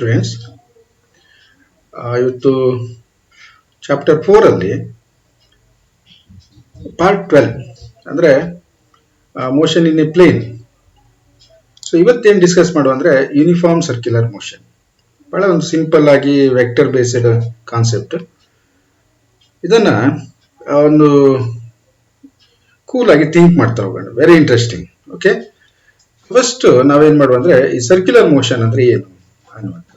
Students ಇವತ್ತು chapter ಫೋರಲ್ಲಿ part twelve ಅಂದರೆ motion in a plane so ಇವತ್ತೇನು ಡಿಸ್ಕಸ್ ಮಾಡುವ ಅಂದರೆ ಯೂನಿಫಾರ್ಮ್ ಸರ್ಕ್ಯುಲರ್ ಮೋಷನ್ ಬಹಳ ಒಂದು ಸಿಂಪಲ್ ಆಗಿ ವೆಕ್ಟರ್ ಬೇಸ್ಡ್ ಕಾನ್ಸೆಪ್ಟ್ ಇದನ್ನ ಒಂದು ಕೂಲ್ ಆಗಿ ಥಿಂಕ್ ಮಾಡ್ತಾ ಹೋಗೋಣ. ವೆರಿ ಇಂಟ್ರೆಸ್ಟಿಂಗ್ ಓಕೆ ಫಸ್ಟ್ ನಾವೇನು ಮಾಡುವ ಅಂದ್ರೆ, ಈ ಸರ್ಕ್ಯುಲರ್ ಮೋಷನ್ ಅಂದ್ರೆ ಏನು ಅನ್ನುವಂಥದ್ದು.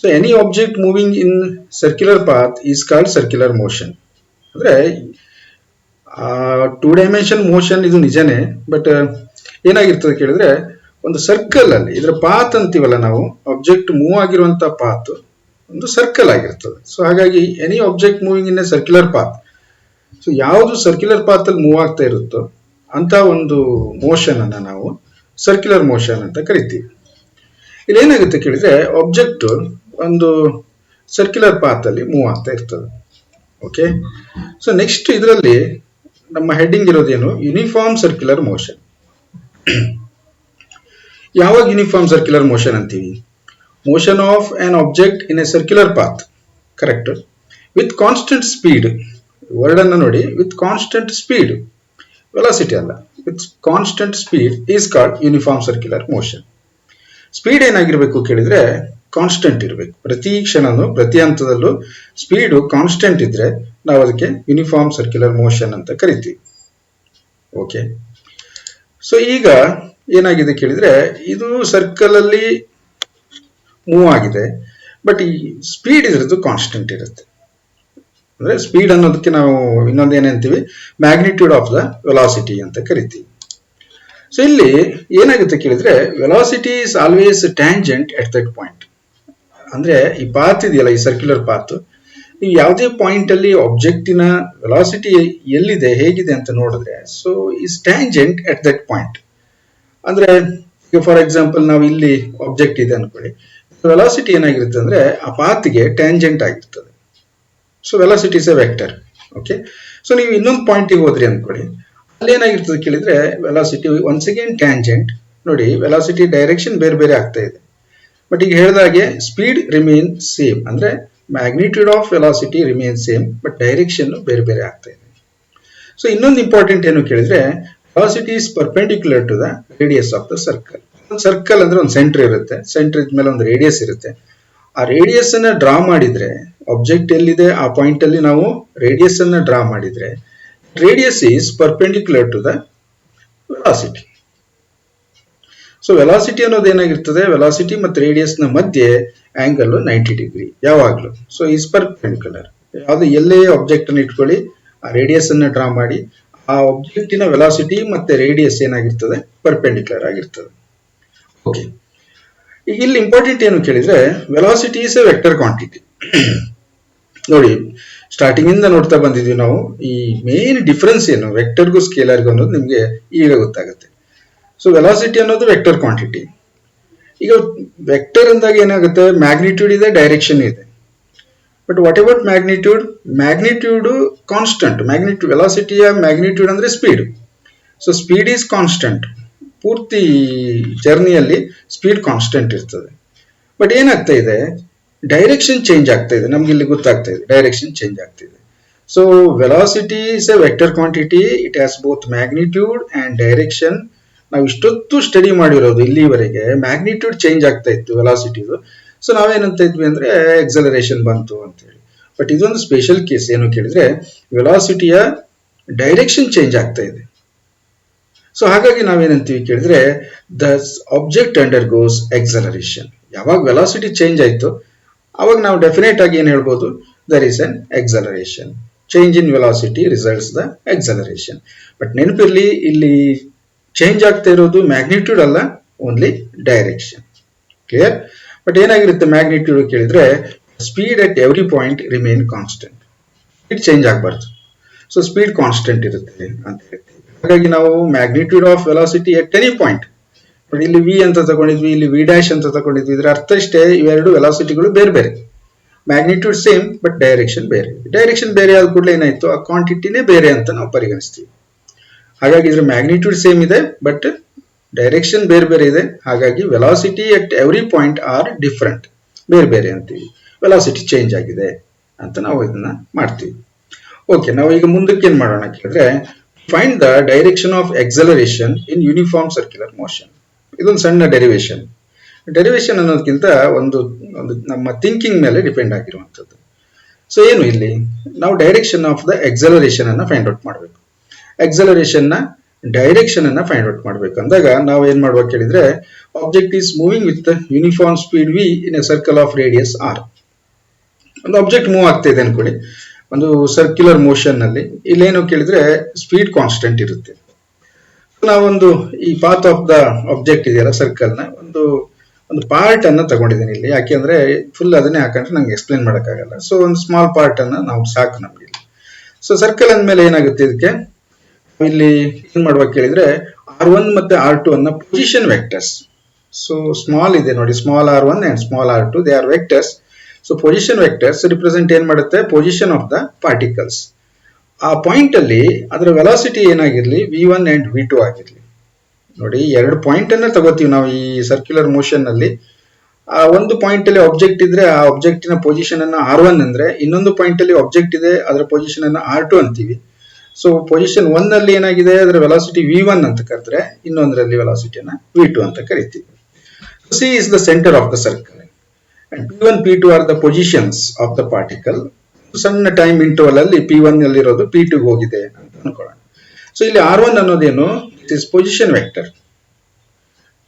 So any object moving in circular path is called circular motion ಅಂದರೆ ಟೂ ಡೈಮೆನ್ಷನ್ ಮೋಷನ್ ಇದು ನಿಜನೇ ಬಟ್ ಏನಾಗಿರ್ತದೆ ಕೇಳಿದ್ರೆ, ಒಂದು ಸರ್ಕಲ್ ಅಲ್ಲಿ, ಇದರ ಪಾತ್ ಅಂತೀವಲ್ಲ ನಾವು ಆಬ್ಜೆಕ್ಟ್ ಮೂವ್ ಆಗಿರುವಂತ ಪಾತ್ ಒಂದು ಸರ್ಕಲ್ ಆಗಿರ್ತದೆ. ಸೊ ಹಾಗಾಗಿ any object moving in a circular path so ಯಾವುದು ಸರ್ಕ್ಯುಲರ್ ಪಾತ್ ಅಲ್ಲಿ ಮೂವ್ ಆಗ್ತಾ ಇರುತ್ತೋ, ಅಂತ ಒಂದು ಮೋಷನ್ ಅನ್ನ ನಾವು ಸರ್ಕ್ಯುಲರ್ ಮೋಷನ್ ಅಂತ ಕರಿತೀವಿ. ಇಲ್ಲಿ ಏನಾಗುತ್ತೆ ಕೇಳಿದ್ರೆ ಆಬ್ಜೆಕ್ಟ್ ಒಂದು ಸರ್ಕ್ಯುಲರ್ ಪಾತ್ ಅಲ್ಲಿ ಮೂವ್ ಆಗ್ತಾ ಇರ್ತದೆ. ಓಕೆ ಸೊ ನೆಕ್ಸ್ಟ್ ಇದರಲ್ಲಿ ನಮ್ಮ ಹೆಡ್ಡಿಂಗ್ ಇರೋದೇನು? ಯೂನಿಫಾರ್ಮ್ ಸರ್ಕ್ಯುಲರ್ ಮೋಷನ್ ಯಾವಾಗ ಯೂನಿಫಾರ್ಮ್ ಸರ್ಕ್ಯುಲರ್ ಮೋಷನ್ ಅಂತೀವಿ? Motion of an object in a circular path correct with constant speed word ಅನ್ನು ನೋಡಿ. ವಿತ್ ಕಾನ್ಸ್ಟೆಂಟ್ ಸ್ಪೀಡ್ ವೆಲಾಸಿಟಿ ಅಲ್ಲ. With constant speed is called uniform circular motion speed ಏನಾಗಿರಬೇಕು ಕೇಳಿದ್ರೆ constant ಇರಬೇಕು. ಪ್ರತಿ ಕ್ಷಣನೂ, ಪ್ರತಿ ಹಂತದಲ್ಲೂ ಸ್ಪೀಡು ಕಾನ್ಸ್ಟೆಂಟ್ ಇದ್ರೆ ನಾವು ಅದಕ್ಕೆ ಯೂನಿಫಾರ್ಮ್ ಸರ್ಕ್ಯುಲರ್ ಮೋಷನ್ ಅಂತ ಕರಿತೀವಿ. ಓಕೆ ಸೊ ಈಗ ಏನಾಗಿದೆ ಕೇಳಿದ್ರೆ, ಇದು ಸರ್ಕಲ್ ಅಲ್ಲಿ ಮೂವ್ ಆಗಿದೆ ಬಟ್ ಈ ಸ್ಪೀಡ್ ಇದ್ರದ್ದು ಕಾನ್ಸ್ಟೆಂಟ್ ಇರುತ್ತೆ. ಅಂದ್ರೆ ಸ್ಪೀಡ್ ಅನ್ನೋದಕ್ಕೆ ನಾವು ಇನ್ನೊಂದು ಏನಂತೀವಿ ಮ್ಯಾಗ್ನಿಟ್ಯೂಡ್ ಆಫ್ ದ ವೆಲಾಸಿಟಿ ಅಂತ ಕರಿತೀವಿ. ಸೊ ಇಲ್ಲಿ ಏನಾಗುತ್ತೆ ಕೇಳಿದ್ರೆ velocity is always tangent at that point ಅಂದ್ರೆ ಈ ಪಾತ್ ಇದೆಯಲ್ಲ, ಈ ಸರ್ಕ್ಯುಲರ್ ಪಾತ್ ನೀವು ಯಾವುದೇ ಪಾಯಿಂಟ್ ಅಲ್ಲಿ ಆಬ್ಜೆಕ್ಟಿನ ವೆಲಾಸಿಟಿ ಎಲ್ಲಿದೆ, ಹೇಗಿದೆ ಅಂತ ನೋಡಿದ್ರೆ so is tangent at that point ಅಂದ್ರೆ, ಈಗ ಫಾರ್ ಎಕ್ಸಾಂಪಲ್ ನಾವು ಇಲ್ಲಿ ಆಬ್ಜೆಕ್ಟ್ ಇದೆ ಅನ್ಕೊಳ್ಳಿ. ವೆಲಾಸಿಟಿ ಏನಾಗಿರುತ್ತೆ ಅಂದ್ರೆ, ಆ ಪಾತ್ಗೆ ಟ್ಯಾಂಜೆಂಟ್ ಆಗಿರ್ತದೆ. So velocity is a vector okay so ನೀವು ಇನ್ನೊಂದು ಪಾಯಿಂಟಿಗೆ ಹೋದ್ರಿ ಅನ್ಕೊಳ್ಳಿ. ಅಲ್ಲಿ ಏನಾಗಿರ್ತದೆ ಕೇಳಿದ್ರೆ ವೆಲಾಸಿಟಿ ಒನ್ಸ್ ಅಗೇನ್ ಟ್ಯಾಂಜೆಂಟ್ ನೋಡಿ ವೆಲಾಸಿಟಿ ಡೈರೆಕ್ಷನ್ ಬೇರೆ ಬೇರೆ ಆಗ್ತಾ ಇದೆ. ಬಟ್ ಈಗ ಹೇಳಿದಾಗೆ ಸ್ಪೀಡ್ ರಿಮೇನ್ ಸೇಮ್ ಅಂದ್ರೆ magnitude of velocity remain same but direction ಬೇರೆ ಬೇರೆ ಆಗ್ತಾ ಇದೆ. ಸೊ ಇನ್ನೊಂದು ಇಂಪಾರ್ಟೆಂಟ್ ಏನು ಕೇಳಿದ್ರೆ velocity is perpendicular to the radius of the circle ಒಂದು ಸರ್ಕಲ್ ಅಂದ್ರೆ ಒಂದು ಸೆಂಟರ್ ಇರುತ್ತೆ. ಸೆಂಟರ್ ಇದ್ಮೇಲೆ ಒಂದು ರೇಡಿಯಸ್ ಇರುತ್ತೆ. ಆ ರೇಡಿಯಸ್ ಅನ್ನ ಡ್ರಾ ಮಾಡಿದ್ರೆ ಆಬ್ಜೆಕ್ಟ್ ಎಲ್ಲಿದೆ, ಆ ಪಾಯಿಂಟ್ ಅಲ್ಲಿ ನಾವು ರೇಡಿಯಸ್ ಅನ್ನ ಡ್ರಾ ಮಾಡಿದ್ರೆ radius is perpendicular to the velocity so velocity ಅನ್ನೋದು ಏನಾಗಿರ್ತದೆ? ವೆಲಾಸಿಟಿ ಮತ್ತು ರೇಡಿಯಸ್ನ ಮಧ್ಯೆ ಆಂಗಲ್ ನೈಂಟಿ ಡಿಗ್ರಿ ಯಾವಾಗಲೂ. ಸೊ ಈಸ್ ಪರ್ಪೆಂಡಿಕ್ಯುಲರ್ ಯಾವುದು ಎಲ್ಲೇ ಆಬ್ಜೆಕ್ಟ್ ಅನ್ನು ಇಟ್ಕೊಳ್ಳಿ, ಆ ರೇಡಿಯಸ್ ಅನ್ನ ಡ್ರಾ ಮಾಡಿ, ಆ ಆಬ್ಜೆಕ್ಟಿನ ವೆಲಾಸಿಟಿ ಮತ್ತೆ ರೇಡಿಯಸ್ ಏನಾಗಿರ್ತದೆ? ಪರ್ಪೆಂಡಿಕ್ಯುಲರ್ ಆಗಿರ್ತದೆ. ಓಕೆ ಈಗ ಇಲ್ಲಿ ಇಂಪಾರ್ಟೆಂಟ್ ಏನು ಕೇಳಿದ್ರೆ velocity is a vector quantity ನೋಡಿ ಸ್ಟಾರ್ಟಿಂಗ್ ಇಂದ ನೋಡ್ತಾ ಬಂದಿದ್ವಿ ನಾವು. ಈ ಮೇನ್ ಡಿಫರೆನ್ಸ್ ಏನು? ವೆಕ್ಟರ್ಗೂ ಸ್ಕೇಲರ್ಗೂ ಅನ್ನೋದು ನಿಮಗೆ ಈಗ ಗೊತ್ತಾಗುತ್ತೆ. ಸೊ ವೆಲಾಸಿಟಿ ಅನ್ನೋದು ವೆಕ್ಟರ್ ಕ್ವಾಂಟಿಟಿ ಈಗ ವೆಕ್ಟರ್ ಅಂದಾಗ ಏನಾಗುತ್ತೆ? ಮ್ಯಾಗ್ನಿಟ್ಯೂಡ್ ಇದೆ ಡೈರೆಕ್ಷನ್ ಇದೆ. But what about magnitude magnitude constant magnitude ವೆಲಾಸಿಟಿಯ magnitude ಅಂದ್ರೆ speed so speed is constant ಪೂರ್ತಿ ಜರ್ನಿಯಲ್ಲಿ ಸ್ಪೀಡ್ ಕಾನ್ಸ್ಟೆಂಟ್ ಇರ್ತದೆ. ಬಟ್ ಏನಾಗ್ತಾ ಇದೆ? ಡೈರೆಕ್ಷನ್ ಚೇಂಜ್ ಆಗ್ತಾ ಇದೆ. ನಮ್ಗೆ ಇಲ್ಲಿ ಗೊತ್ತಾಗ್ತಾ ಇದೆ. ಡೈರೆಕ್ಷನ್ ಚೇಂಜ್ ಆಗ್ತಿದೆ so velocity is a vector quantity it has both magnitude and direction ನಾವು ಇಷ್ಟೊತ್ತು ಸ್ಟಡಿ ಮಾಡಿರೋದು ಇಲ್ಲಿವರೆಗೆ ಮ್ಯಾಗ್ನಿಟ್ಯೂಡ್ ಚೇಂಜ್ ಆಗ್ತಾ ಇತ್ತು ವೆಲಾಸಿಟಿದು ಸೊ ನಾವೇನಂತ ಇದ್ವಿ ಅಂದ್ರೆ ಎಕ್ಸಲರೇಷನ್ ಬಂತು ಅಂತ ಹೇಳಿ ಬಟ್ ಇದೊಂದು ಸ್ಪೆಷಲ್ ಕೇಸ್ ಏನು ಕೇಳಿದ್ರೆ ವೆಲಾಸಿಟಿಯ ಡೈರೆಕ್ಷನ್ ಚೇಂಜ್ ಆಗ್ತಾ ಇದೆ. ಸೊ ಹಾಗಾಗಿ ನಾವೇನಂತೀವಿ ಕೇಳಿದ್ರೆ the object undergoes acceleration ಯಾವಾಗ ವೆಲಾಸಿಟಿ ಚೇಂಜ್ ಆಯ್ತು, ಅವಾಗ ನಾವು ಡೆಫಿನೆಟ್ ಆಗಿ ಏನು ಹೇಳ್ಬೋದು? There is an acceleration change in velocity results the acceleration but ನೆನಪಿರಲಿ, ಇಲ್ಲಿ ಚೇಂಜ್ ಆಗ್ತಾ ಇರೋದು ಮ್ಯಾಗ್ನಿಟ್ಯೂಡ್ ಅಲ್ಲ ಓನ್ಲಿ ಡೈರೆಕ್ಷನ್ ಕ್ಲಿಯರ್ ಬಟ್ ಏನಾಗಿರುತ್ತೆ ಮ್ಯಾಗ್ನಿಟ್ಯೂಡ್ ಕೇಳಿದ್ರೆ speed at every point remain constant speed change ಆಗಬಾರ್ದು. ಸೊ ಸ್ಪೀಡ್ ಕಾನ್ಸ್ಟೆಂಟ್ ಇರುತ್ತೆ ಅಂತ ಹೇಳ್ತೀವಿ. ಹಾಗಾಗಿ ನಾವು magnitude of velocity at any point but ಇಲ್ಲಿ ವಿ ಅಂತ ತಗೊಂಡಿದ್ವಿ, ಇಲ್ಲಿ ವಿ ಡ್ಯಾಶ್ ಅಂತ ತಗೊಂಡಿದ್ವಿ, ಇದರ ಅರ್ಥ ಇಷ್ಟೇ, ಇವೆರಡು ವೆಲಾಸಿಟಿಗಳು ಬೇರೆ ಬೇರೆ. ಮ್ಯಾಗ್ನಿಟ್ಯೂಡ್ ಸೇಮ್ ಬಟ್ ಡೈರೆಕ್ಷನ್ ಬೇರೆ. ಡೈರೆಕ್ಷನ್ ಬೇರೆ ಆದ ಕೂಡಲೇ ಏನಾಯ್ತು? ಆ ಕ್ವಾಂಟಿಟಿನೇ ಬೇರೆ ಅಂತ ನಾವು ಪರಿಗಣಿಸ್ತೀವಿ. ಹಾಗಾಗಿ ಇದ್ರ ಮ್ಯಾಗ್ನಿಟ್ಯೂಡ್ ಸೇಮ್ ಇದೆ ಬಟ್ ಡೈರೆಕ್ಷನ್ ಬೇರೆ ಬೇರೆ ಇದೆ. ಹಾಗಾಗಿ velocity at every point are different ಬೇರೆ ಬೇರೆ ಅಂತೀವಿ. ವೆಲಾಸಿಟಿ ಚೇಂಜ್ ಆಗಿದೆ ಅಂತ ನಾವು ಇದನ್ನ ಮಾಡ್ತೀವಿ. ಓಕೆ ನಾವು ಈಗ ಮುಂದಕ್ಕೆ ಏನ್ ಮಾಡೋಣ ಕೇಳಿದ್ರೆ find the direction of acceleration in uniform circular motion ಇದೊಂದು ಸಣ್ಣ ಡೆರಿವೇಶನ್ ಡೆರಿವೇಶನ್ ಅನ್ನೋದಕ್ಕಿಂತ ಒಂದು ಒಂದು ನಮ್ಮ ಥಿಂಕಿಂಗ್ ಮೇಲೆ ಡಿಪೆಂಡ್ ಆಗಿರುವಂಥದ್ದು. ಸೊ ಏನು ಇಲ್ಲಿ? ನಾವು ಡೈರೆಕ್ಷನ್ ಆಫ್ ದ ಎಕ್ಸಲರೇಷನ್ ಅನ್ನು ಫೈಂಡ್ ಔಟ್ ಮಾಡಬೇಕು. ಎಕ್ಸಲರೇಷನ್ನ ಡೈರೆಕ್ಷನ್ ಅನ್ನ ಫೈಂಡ್ ಔಟ್ ಮಾಡಬೇಕು. ಅಂದಾಗ ನಾವು ಏನ್ ಮಾಡ್ಬೇಕು ಹೇಳಿದ್ರೆ object is moving with uniform speed v in a circle of radius r ಒಂದು ಆಬ್ಜೆಕ್ಟ್ ಮೂವ್ ಆಗ್ತಾ ಇದೆ ಅನ್ಕೊಳ್ಳಿ. ಒಂದು ಸರ್ಕ್ಯುಲರ್ ಮೋಷನ್ನಲ್ಲಿ. ಇಲ್ಲೇನು ಕೇಳಿದ್ರೆ ಸ್ಪೀಡ್ ಕಾನ್ಸ್ಟೆಂಟ್ ಇರುತ್ತೆ. ನಾವೊಂದು ಈ ಪಾತ್ ಆಫ್ ದ ಆಬ್ಜೆಕ್ಟ್ ಇದೆಯಲ್ಲ ಸರ್ಕಲ್ನ, ಒಂದು ಒಂದು ಪಾರ್ಟ್ ಅನ್ನ ತಗೊಂಡಿದ್ದೀನಿ ಇಲ್ಲಿ. ಯಾಕೆಂದ್ರೆ ಫುಲ್ ಅದನ್ನೇ ಹಾಕೊಂಡ್ರೆ ನಂಗೆ ಎಕ್ಸ್ಪ್ಲೇನ್ ಮಾಡೋಕ್ಕಾಗಲ್ಲ. ಸೊ ಒಂದು ಸ್ಮಾಲ್ ಪಾರ್ಟ್ ಅನ್ನ ನಾವು ಸಾಕು ನಮ್ಗೆ ಸೊ ಸರ್ಕಲ್ ಅಂದ್ಮೇಲೆ ಏನಾಗುತ್ತೆ ಇದಕ್ಕೆ? ಇಲ್ಲಿ ಏನ್ ಮಾಡ್ಬೇಕು ಕೇಳಿದ್ರೆ ಆರ್ ಒನ್ ಮತ್ತೆ ಆರ್ ಟು ಅನ್ನ ಪೊಸಿಷನ್ ವೆಕ್ಟರ್ಸ್ ಸೊ ಸ್ಮಾಲ್ ಇದೆ ನೋಡಿ small r one and small r two they are vectors so position vectors represent ಏನ್ ಮಾಡುತ್ತೆ? ಪೊಸಿಷನ್ ಆಫ್ ದ ಪಾರ್ಟಿಕಲ್ಸ್ ಆ ಪಾಯಿಂಟ್ ಅಲ್ಲಿ ಅದರ velocity ಏನಾಗಿರ್ಲಿ? V one and v two ಆಗಿರ್ಲಿ. ನೋಡಿ, ಎರಡು ಪಾಯಿಂಟ್ ಅನ್ನ ತಗೋತೀವಿ ನಾವು ಈ ಸರ್ಕ್ಯುಲರ್ ಮೋಷನ್ ಅಲ್ಲಿ. ಆ ಒಂದು ಪಾಯಿಂಟ್ ಅಲ್ಲಿ ಆಬ್ಜೆಕ್ಟ್ ಇದ್ರೆ ಆ ಆಬ್ಜೆಕ್ಟಿನ ಪೊಸಿಷನ್ ಅನ್ನ ಆರ್ ಒನ್ ಅಂದ್ರೆ, ಇನ್ನೊಂದು ಪಾಯಿಂಟ್ ಅಲ್ಲಿ ಆಬ್ಜೆಕ್ಟ್ ಇದೆ, ಅದರ ಪೊಸಿಷನ್ ಅನ್ನ ಆರ್ ಟು ಅಂತೀವಿ. ಸೊ ಪೊಸಿಷನ್ ಒನ್ ಅಲ್ಲಿ ಏನಾಗಿದೆ? ಅದರ ವೆಲಾಸಿಟಿ ವಿ ಒನ್ ಅಂತ ಕರೆದ್ರೆ, ಇನ್ನೊಂದರಲ್ಲಿ ವೆಲಾಸಿಟಿನ ವಿ ಟು ಅಂತ ಕರಿತೀವಿ. C is the centre of the circle and P one P two are the positions of the particle ಸಣ್ಣ ಟೈಮ್ ಇಂಟರ್ವಲ್ ಅಲ್ಲಿ ಪಿ ಒನ್ ಅಲ್ಲಿರೋದು ಪಿ ಟು ಹೋಗಿದೆ ಅಂತ ಅನ್ಕೊಳ್ಳೋಣ. ಸೊ ಇಲ್ಲಿ ಆರ್ ಒನ್ ಅನ್ನೋದೇನು? ಇಟ್ ಇಸ್ ಪೊಸಿಷನ್ ವೆಕ್ಟರ್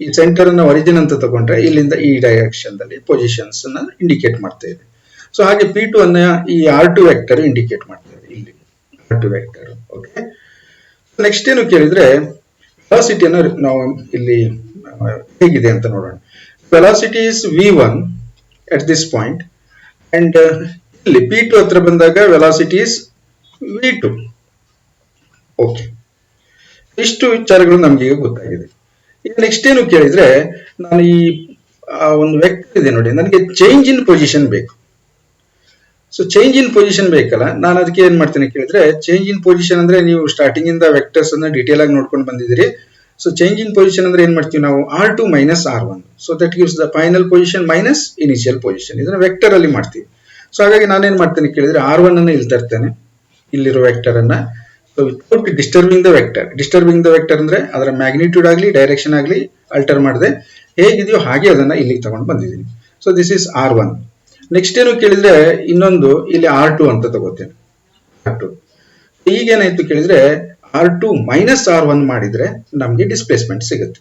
ಈ centre ಅನ್ನ ಒರಿಜಿನ್ ಅಂತ ತಗೊಂಡ್ರೆ, ಇಲ್ಲಿಂದ ಈ ಡೈರೆಕ್ಷನ್ ದಲ್ಲಿ ಪೊಸಿಷನ್ಸ್ ಇಂಡಿಕೇಟ್ ಮಾಡ್ತಾ ಇದೆ. ಸೊ ಹಾಗೆ ಪಿ ಟು ಅನ್ನ ಈ ಆರ್ ಟು ವೆಕ್ಟರ್ ಇಂಡಿಕೇಟ್ ಮಾಡ್ತಾ ಇದೆ ಇಲ್ಲಿ. R two vector okay next ಏನು ಕೇಳಿದ್ರೆ ವೆಲಾಸಿಟಿಯನ್ನು ನಾವು ಇಲ್ಲಿ ಹೇಗಿದೆ ಅಂತ ನೋಡೋಣ. Velocity is v one at this point and ಇಲ್ಲಿ ಪಿ ಟು ಹತ್ರ ಬಂದಾಗ velocity is v two okay ಇಷ್ಟು ವಿಚಾರಗಳು ನಮ್ಗೆ ಈಗ ಗೊತ್ತಾಗಿದೆ. ಈಗ ನೆಕ್ಸ್ಟ್ ಏನು ಕೇಳಿದ್ರೆ, ನಾನು ಈ ಒಂದು ವ್ಯಕ್ತಿ ಇದೆ ನೋಡಿ. ನನಗೆ ಚೇಂಜ್ ಇನ್ ಪೊಸಿಷನ್ ಬೇಕು. ಸೊ ಚೇಂಜ್ ಇನ್ ಪೊಸಿಷನ್ ಬೇಕಲ್ಲ? ನಾನು ಅದಕ್ಕೆ ಏನ್ ಮಾಡ್ತೇನೆ ಕೇಳಿದ್ರೆ ಚೇಂಜ್ ಇನ್ ಪೊಸಿಷನ್ ಅಂದ್ರೆ ನೀವು ಸ್ಟಾರ್ಟಿಂಗ್ ಇಂದ ವೆಕ್ಟರ್ಸ್ ಅನ್ನ ಡೀಟೇಲ್ ಆಗಿ ನೋಡ್ಕೊಂಡು ಬಂದಿದ್ದೀರಿ. ಸೊ ಚೇಂಜ್ ಇನ್ ಪೊಸಿಷನ್ ಅಂದ್ರೆ ಏನ್ ಮಾಡ್ತೀವಿ ನಾವು? R two minus r one so that gives the final position minus initial position ಇದನ್ನ ವೆಕ್ಟರ್ ಅಲ್ಲಿ ಮಾಡ್ತೀವಿ. ಸೊ ಹಾಗಾಗಿ ನಾನೇನ್ ಮಾಡ್ತೇನೆ ಕೇಳಿದ್ರೆ ಆರ್ ಒನ್ ಅನ್ನ ಇಲ್ಲಿ ತರ್ತೇನೆ ಇಲ್ಲಿರೋ ವೆಕ್ಟರ್ ಅನ್ನ. Without disturbing the vector disturbing the vector ಅಂದ್ರೆ ಅದರ ಮ್ಯಾಗ್ನಿಟ್ಯೂಡ್ ಆಗಲಿ ಡೈರೆಕ್ಷನ್ ಆಗಲಿ ಅಲ್ಟರ್ ಮಾಡದೆ. ಹೇಗಿದೆಯೋ ಹಾಗೆ ಅದನ್ನ ಇಲ್ಲಿಗೆ ತಗೊಂಡು ಬಂದಿದ್ದೀನಿ. So this is r one next ಏನು ಕೇಳಿದ್ರೆ ಇನ್ನೊಂದು ಇಲ್ಲಿ ಆರ್ ಟು ಅಂತ ತಗೋತೇನೆ. ಆರ್ ಟು ಈಗ ಏನಾಯ್ತು ಕೇಳಿದ್ರೆ r two minus r one ಮಾಡಿದ್ರೆ ನಮಗೆ ಡಿಸ್ಪ್ಲೇಸ್ಮೆಂಟ್ ಸಿಗುತ್ತೆ.